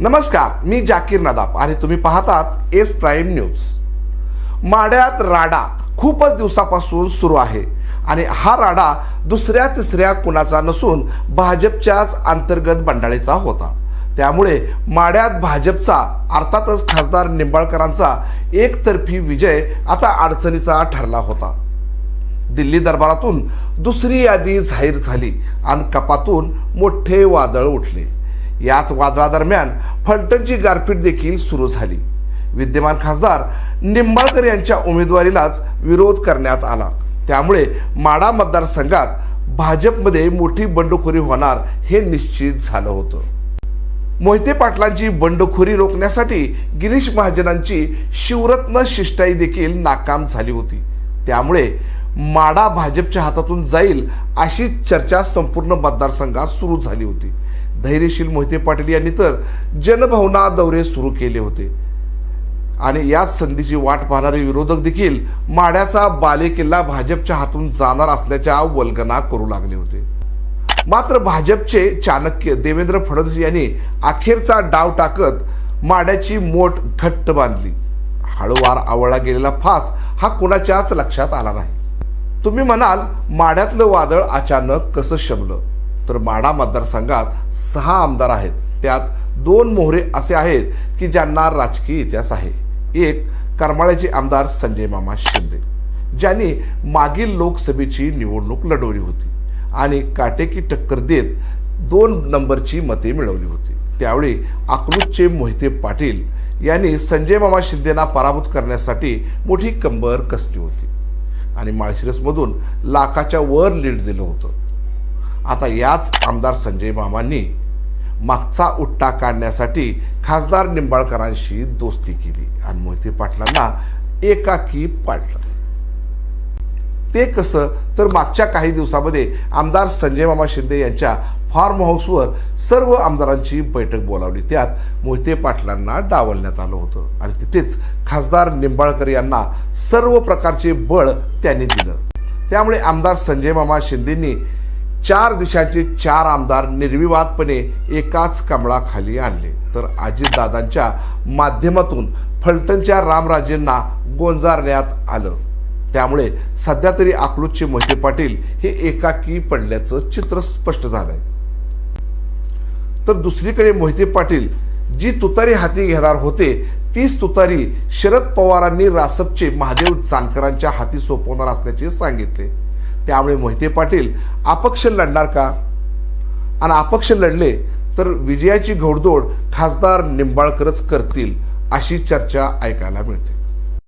नमस्कार मी जाकीर नदाब आणि तुम्ही पाहतात एस प्राईम न्यूज. माड्यात राडा खूपच दिवसापासून सुरू आहे आणि हा राडा दुसऱ्या तिसऱ्या कुणाचा नसून भाजपच्याच अंतर्गत बंडाळीचा होता. त्यामुळे माड्यात भाजपचा अर्थातच खासदार निंबाळकरांचा एकतर्फी विजय आता अडचणीचा ठरला होता. दिल्ली दरबारातून दुसरी यादी जाहीर झाली आणि कपातून मोठे वादळ उठले. याच वादळादरम्यान फलटणची गारपीट देखील सुरू झाली. विद्यमान खासदार निंबाळकर यांच्या उमेदवारीलाच विरोध करण्यात आला. त्यामुळे माडा मतदारसंघात भाजपमध्ये मोठी बंडखोरी होणार हे निश्चित झालं होतं. मोहिते पाटलांची बंडखोरी रोखण्यासाठी गिरीश महाजनांची शिवरत्न शिष्टाई देखील नाकाम झाली होती. त्यामुळे माडा भाजपच्या हातातून जाईल अशी चर्चा संपूर्ण मतदारसंघात सुरू झाली होती. धैर्यशील मोहिते पाटील यांनी तर जनभावना दौरे सुरू केले होते. आणि याच संधीची वाट पाहणारे विरोधक देखील माड्याचा बालेकिल्ला भाजपच्या हातून जाणार असल्याच्या वल्गना करू लागले होते. मात्र भाजपचे चाणक्य देवेंद्र फडणवीस यांनी अखेरचा डाव टाकत माड्याची मोठ घट्ट बांधली. हळूवार आवळला गेलेला फास हा कुणाच्याच लक्षात आला नाही. तुम्ही म्हणाल माड्यातलं वादळ अचानक कसं शमलं? तर माडा मतदारसंघात सहा आमदार आहेत. त्यात दोन मोहरे असे आहेत की ज्यांना राजकीय इतिहास आहे. एक करमाळ्याचे आमदार संजय मामा शिंदे ज्यांनी मागील लोकसभेची निवडणूक लढवली होती आणि काटेकी टक्कर देत दोन नंबरची मते मिळवली होती. त्यावेळी अकलूजचे मोहिते पाटील यांनी संजय मामा शिंदेना पराभूत करण्यासाठी मोठी कंबर कसली होती? आणि माळशिरसमधून लाखाच्या वर लीड दिलं होतं. आता याच आमदार संजय मामांनी मागचा उट्टा काढण्यासाठी खासदार निंबाळकरांशी दोस्ती केली. आणि मोहिते पाटलांना एकाकी पाडलं. ते कसं? तर मागच्या काही दिवसामध्ये आमदार संजय मामा शिंदे यांच्या फार्म हाऊसवर सर्व आमदारांची बैठक बोलावली. त्यात मोहिते पाटलांना डावलण्यात आलं होतं. आणि तिथेच खासदार निंबाळकर यांना सर्व प्रकारचे बळ त्यांनी दिलं. त्यामुळे आमदार संजय मामा शिंदेंनी चार दिशांचे चार आमदार निर्विवादपणे एकाच कमळाखाली आणले. तर अजितदादांच्या माध्यमातून फलटणच्या रामराजेंना गोंजारण्यात आलं. त्यामुळे सध्या तरी अकलूजचे मोहिते पाटील हे एकाकी पडल्याचं चित्र स्पष्ट झालंय. तर दुसरीकडे मोहिते पाटील जी तुतारी हाती घेणार होते तीच तुतारी शरद पवारांनी रासपचे महादेव जानकरांच्या हाती सोपवणार असल्याचे सांगितले. त्यामुळे मोहिते पाटील अपक्ष लढणार का? आणि अपक्ष लढले तर विजयाची घोडदोड खासदार निंबाळकरच करतील अशी चर्चा ऐकायला मिळते.